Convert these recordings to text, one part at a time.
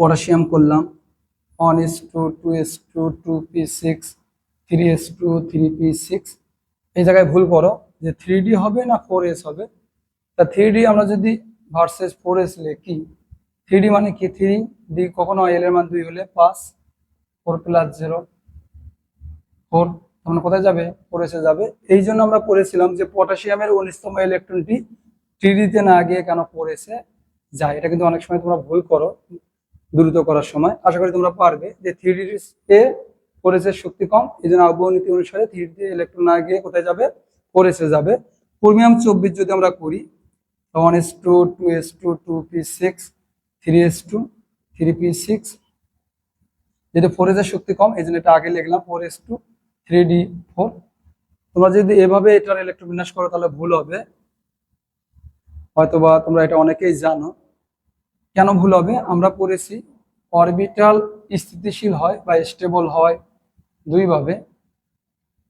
Potassium করলাম। One s two two s two two p six, three s two, three p six. এই জায়গায় ভুল করো যে থ্রি ডি হবে না ফোর এস হবে। তা থ্রি ডি আমরা যদি ভার্সেস ফোর এস লিখি, থ্রি ডি মানে কি? থ্রি ডি কখনো এল এর মান দুই হলে পাঁচ, ফোর প্লাস জিরো, ফোর, তখন কোথায় যাবে? ফোর এসে যাবে। এই জন্য আমরা পড়েছিলাম যে পটাশিয়ামের উনিশতম ইলেকট্রনটি থ্রি ডিতে না গিয়ে কেন ফোর এসে যায়? এটা কিন্তু অনেক সময় তোমরা ভুল করো। দ্রুত করার সময়। আশা করি তোমরা পারবে যে থ্রি ডিতে ফোর এসের শক্তি কম। এই জন্য আবহাওয়া নীতি অনুসারে থ্রি ডি ইলেকট্রন না গিয়ে কোথায় যাবে? ফোর যাবে। ক্রোমিয়াম চব্বিশ যদি আমরা করি one s two two s two two p six three s two three p six যেহেতু ফোর এসের শক্তি কম, এই জন্য এটা আগে লিখলাম four s two three d four তোমরা যদি এভাবে এটার ইলেকট্রোবিন্যাস করো, তাহলে ভুল হবে। হয়তোবা তোমরা এটা অনেকেই জানো। কেন ভুল হবে? আমরা পড়েছি অরবিটাল স্থিতিশীল হয় বা স্টেবল হয় দুইভাবে।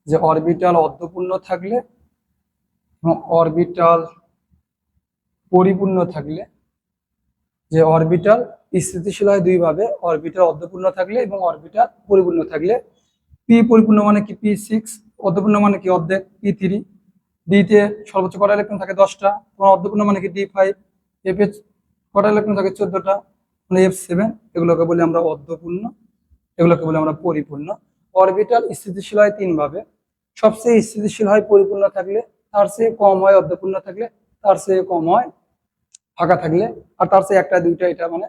যে অরবিটাল অর্ধপূর্ণ থাকলে এবং অরবিটাল পরিপূর্ণ থাকলে। যে অরবিটাল স্থিতিশীল হয় দুইভাবে অরবিটাল অর্ধপূর্ণ থাকলে এবং অরবিটাল পরিপূর্ণ থাকলে। পি পরিপূর্ণ মানে কি? পি সিক্স অর্ধপূর্ণ মানে কি অর্ধেক? পি থ্রি ডিতে সর্বোচ্চ কটা ইলেকট্রন থাকে? দশটা। অর্ধপূর্ণ মানে কি? ডি ফাইভ এফ কটা ইলেকট্রন থাকে? চোদ্দটা। মানে এফ সেভেন এগুলোকে বলি আমরা অর্ধপূর্ণ, এগুলোকে বলি আমরা পরিপূর্ণ। অরবিটাল স্থিতিশীল হয় তিন ভাবে। সবচেয়ে স্থিতিশীল হয় পরিপূর্ণ থাকলে তার চেয়ে কম হয় অর্ধপূর্ণ থাকলে তার চেয়ে কম হয় ফাঁকা থাকলে, আর তার চেয়ে একটা, দুইটা, এটা মানে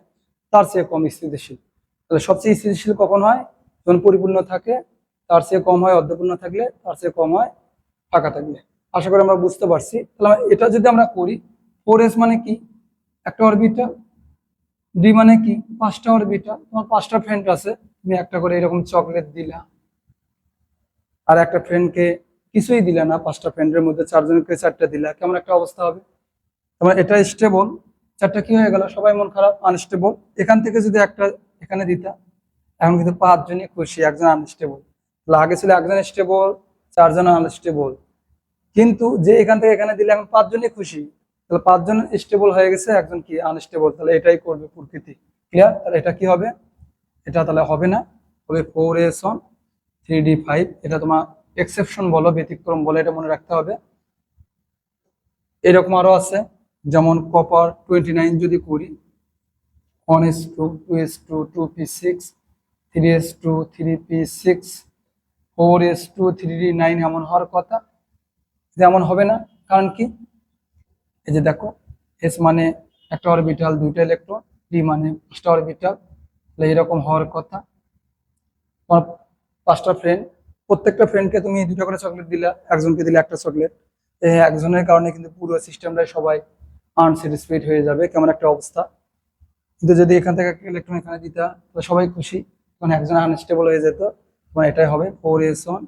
তার চেয়ে কম স্থিতিশীল। তাহলে সবচেয়ে স্থিতিশীল কখন হয়? যখন পরিপূর্ণ থাকে, তার চেয়ে কম হয় অর্ধপূর্ণ থাকলে, তার চেয়ে কম হয় ফাঁকা থাকলে। আশা করি আমরা বুঝতে পারছি। তাহলে এটা যদি আমরা করি ফোর এস মানে কি? একটা অরবিটাল ডি মানে কি? পাঁচটা অরবিটাল তোমার পাঁচটা ফ্রেন্ড আছে, তুমি একটা করে এরকম চকলেট দিলা। আর একটা ফ্রেন্ডকে কিছুই দিলা না, পাঁচটা ফ্রেন্ডের মধ্যে চারজনকে চারটা দিলা। কেমন একটা অবস্থা হবে? তোমার এটা স্টেবল চারটা কি হয়ে গেল? সবাই মন খারাপ আনস্টেবল এখান থেকে যদি একটা এখানে দিতা, এখন কিন্তু পাঁচজনই খুশি, একজন আনস্টেবল আগে ছিল একজন স্টেবল চারজন আনস্টেবল কিন্তু যে এখান থেকে এখানে দিলে এখন পাঁচজনই খুশি। তাহলে পাঁচজন স্টেবল হয়ে গেছে, একজন কি আনস্টেবল তাহলে এটাই করবে প্রকৃতি। ক্লিয়ার তাহলে এটা কি হবে? এটা তাহলে হবে না। হবে four s one three d five এটা তোমার এক্সেপশন বলো, ব্যতিক্রম বলো, এটা মনে রাখতে হবে। এরকম আরও আছে, যেমন কপার টোয়েন্টি নাইন যদি করি one s two two s two two p six three s two three p six four s two three d nine এমন হওয়ার কথা। যেমন হবে না, কারণ কি? এই যে দেখো এস মানে একটা অরবিটাল দুইটা ইলেকট্রন ডি মানে পাঁচটা অরবিটাল তাহলে এরকম হওয়ার কথা। তোমার পাঁচটা ফ্রেন্ড প্রত্যেকটা ফ্রেন্ডকে তুমি দুটো করে চকলেট দিলা, একজনকে দিলে একটা চকলেট একজনের কারণে কিন্তু পুরো সিস্টেমটাই সবাই আনস্যাটিসফাইড হয়ে যাবে, কেমন একটা অবস্থা। কিন্তু যদি এখান থেকে ইলেকট্রন এখানে দিতা, তাহলে সবাই খুশি তখন একজন আনস্টেবল হয়ে যেত। তখন এটাই হবে four s one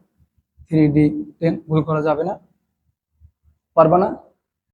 three d ten ভুল করা যাবে না। পারবা না?